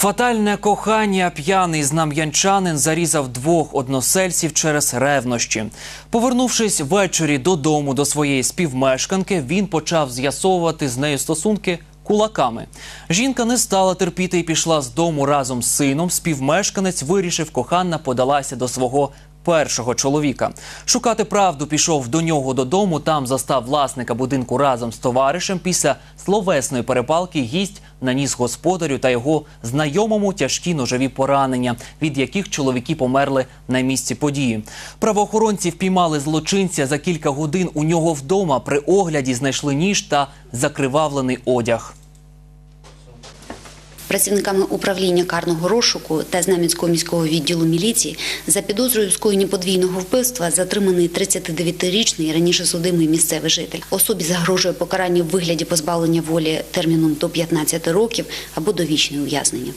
Фатальне кохання п'яний знам'янчанин зарізав двох односельців через ревнощі. Повернувшись ввечері додому до своєї співмешканки, він почав з'ясовувати з нею стосунки кулаками. Жінка не стала терпіти і пішла з дому разом з сином. Співмешканець вирішив, кохана подалася до свого першого чоловіка. Шукати правду пішов до нього додому. Там застав власника будинку разом з товаришем. Після словесної перепалки гість наніс господарю та його знайомому тяжкі ножові поранення, від яких чоловіки померли на місці події. Правоохоронці впіймали злочинця за кілька годин у нього вдома. При огляді знайшли ніж та закривавлений одяг. Працівниками управління карного розшуку та Знам'янського міського відділу міліції за підозрою скоєння подвійного вбивства затриманий 39-річний раніше судимий місцевий житель. Особі загрожує покарання в вигляді позбавлення волі терміном до 15 років або довічне ув'язнення.